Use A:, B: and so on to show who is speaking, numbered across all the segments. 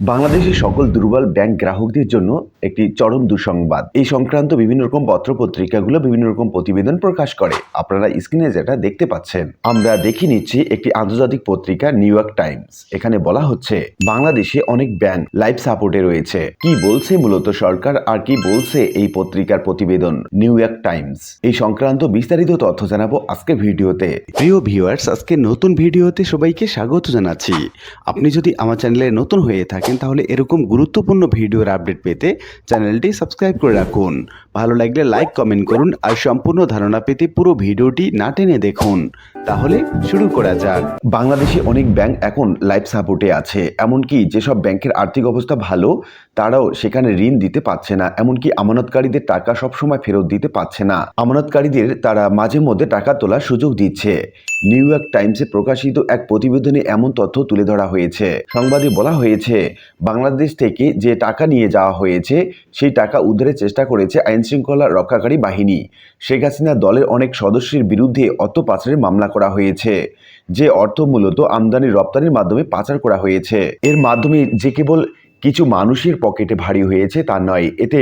A: বাংলাদেশের সকল দুর্বল ব্যাংক গ্রাহকদের জন্য একটি চরম দুঃসংবাদ। এই সংক্রান্ত বিভিন্ন রকম পত্র পত্রিকাগুলো বিভিন্ন রকম প্রতিবেদন প্রকাশ করে। আপনারা স্ক্রিনে যেটা দেখতে পাচ্ছেন, আমরা দেখে নিচ্ছি একটি আন্তর্জাতিক পত্রিকা, নিউ ইয়র্ক টাইমস। এখানে বলা হচ্ছে, বাংলাদেশে অনেক ব্যাংক লাইফ সাপোর্টে রয়েছে। কি বলছে মূলত সরকার আর কি বলছে এই পত্রিকার প্রতিবেদন, নিউ ইয়র্ক টাইমস? এই সংক্রান্ত বিস্তারিত তথ্য জানাব আজকে ভিডিওতে। প্রিয় ভিউয়ার্স, আজকে নতুন ভিডিওতে সবাইকে স্বাগত জানাচ্ছি। আপনি যদি আমার চ্যানেলে নতুন হয়ে থাকেন তাহলে এরকম গুরুত্বপূর্ণ ভিডিওর আপডেট পেতে চ্যানেলটি সাবস্ক্রাইব করে রাখুন। ভালো লাগলে লাইক, কমেন্ট করুন আর সম্পূর্ণ ধারণা পেতে পুরো ভিডিওটি না টেনে দেখুন। তাহলে শুরু করা যাক। বাংলাদেশে অনেক ব্যাংক এখন লাইফ সাপোর্টে আছে, এমনকি যেসব ব্যাংকের আর্থিক অবস্থা ভালো, তারাও সেখানে ঋণ দিতে পারছে না, এমনকি আমানতকারীদের টাকা সবসময় ফেরত দিতে পারছে না। আমানতকারীদের তারা মাঝে মধ্যে টাকা তোলার সুযোগ দিচ্ছে। নিউ ইয়র্ক টাইমসে প্রকাশিত এক প্রতিবেদনে এমন তথ্য তুলে ধরা হয়েছে। সংবাদে বলা হয়েছে, বাংলাদেশ থেকে যে টাকা নিয়ে যাওয়া হয়েছে, সেই টাকা উদ্ধারের চেষ্টা করেছে আইনশৃঙ্খলা রক্ষাকারী বাহিনী। শেখ হাসিনা দলের অনেক সদস্যের বিরুদ্ধে অর্থ পাচারের মামলা করা হয়েছে, যে অর্থ মূলত আমদানি রপ্তানির মাধ্যমে পাচার করা হয়েছে। এর মাধ্যমে যে কেবল কিছু মানুষের পকেটে ভারী হয়েছে তা নয়, এতে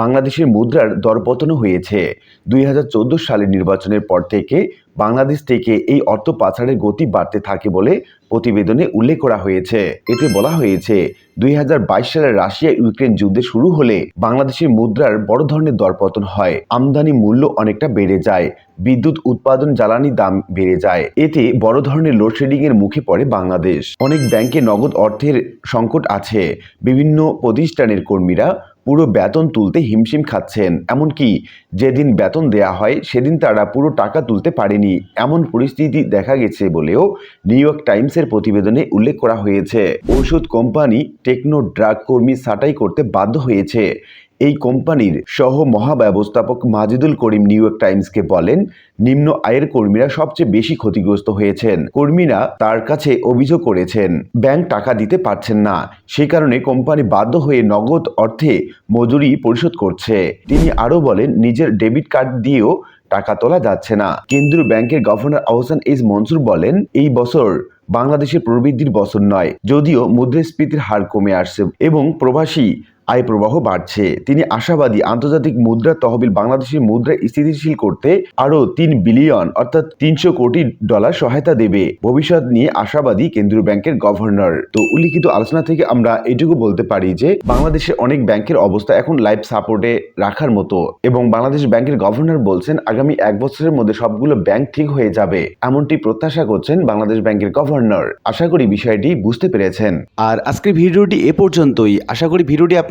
A: বাংলাদেশের মুদ্রার দরপতনও হয়েছে। দুই হাজার চোদ্দ সালের নির্বাচনের পর থেকে বাংলাদেশ থেকে এই অর্থ পাচারের গতি বাড়তে থাকে বলে প্রতিবেদনে উল্লেখ করা হয়েছে। এতে বলা হয়েছে, দুই হাজার বাইশ সালে রাশিয়া ইউক্রেন যুদ্ধে শুরু হলে বাংলাদেশের মুদ্রার বড় ধরনের দরপতন হয়। আমদানি মূল্য অনেকটা বেড়ে যায়, বিদ্যুৎ উৎপাদন জ্বালানি দাম বেড়ে যায়। এতে বড় ধরনের লোডশেডিং এর মুখে পড়ে বাংলাদেশ। অনেক ব্যাংকে নগদ অর্থের সংকট আছে। বিভিন্ন প্রতিষ্ঠানের কর্মীরা পুরো বেতন তুলতে হিমশিম খাচ্ছেন। এমনকি যেদিন বেতন দেয়া হয়, সেদিন তারা পুরো টাকা তুলতে পারেনি। এমন পরিস্থিতি দেখা গেছে বলেও নিউ ইয়র্ক টাইমসের প্রতিবেদনে উল্লেখ করা হয়েছে। ওষুধ কোম্পানি টেকনো ড্রাগ কর্মী ছাঁটাই করতে বাধ্য হয়েছে। এই কোম্পানির সহ মহাব্যবস্থাপক মাজিদুল করিম নিউ ইয়র্ক টাইমসকে বলেন, নিম্ন আয়ের কর্মীরা সবচেয়ে বেশি ক্ষতিগ্রস্ত হয়েছেন। কর্মীরা তার কাছে অভিযোগ করেছেন, ব্যাংক টাকা দিতে পারছেন না। সেই কারণে কোম্পানি বাধ্য হয়ে নগদ অর্থে মজুরি পরিশোধ করছে। তিনি আরও বলেন, নিজের ডেবিট কার্ড দিয়েও টাকা তোলা যাচ্ছে না। কেন্দ্রীয় ব্যাংকের গভর্নর আহসান এইচ মনসুর বলেন, এই বছর বাংলাদেশের প্রবৃদ্ধির বছর নয়, যদিও মুদ্রাস্ফীতির হার কমে আসছে এবং প্রবাসী আয় প্রবাহ বাড়ছে। তিনি আশাবাদী আন্তর্জাতিক মুদ্রা তহবিল বাংলাদেশের মুদ্রা স্থিতিশীল করতে আরও তিন বিলিয়ন অর্থাৎ তিনশো কোটি ডলার সহায়তা দেবে। ভবিষ্যৎ নিয়ে আশাবাদী কেন্দ্রীয় ব্যাংকের গভর্নর। তো উল্লিখিত আলোচনা থেকে আমরা এটুকু বলতে পারি যে, বাংলাদেশের অনেক ব্যাংকের অবস্থা এখন লাইফ সাপোর্টে রাখার মতো এবং বাংলাদেশ ব্যাংকের গভর্নর বলছেন, আগামী এক বছরের মধ্যে সবগুলো ব্যাংক ঠিক হয়ে যাবে। এমনটি প্রত্যাশা করছেন বাংলাদেশ ব্যাংকের গভর্নর। আশা করি বিষয়টি বুঝতে পেরেছেন। আর আজকের ভিডিওটি এ পর্যন্তই। আশা করি ভিডিওটি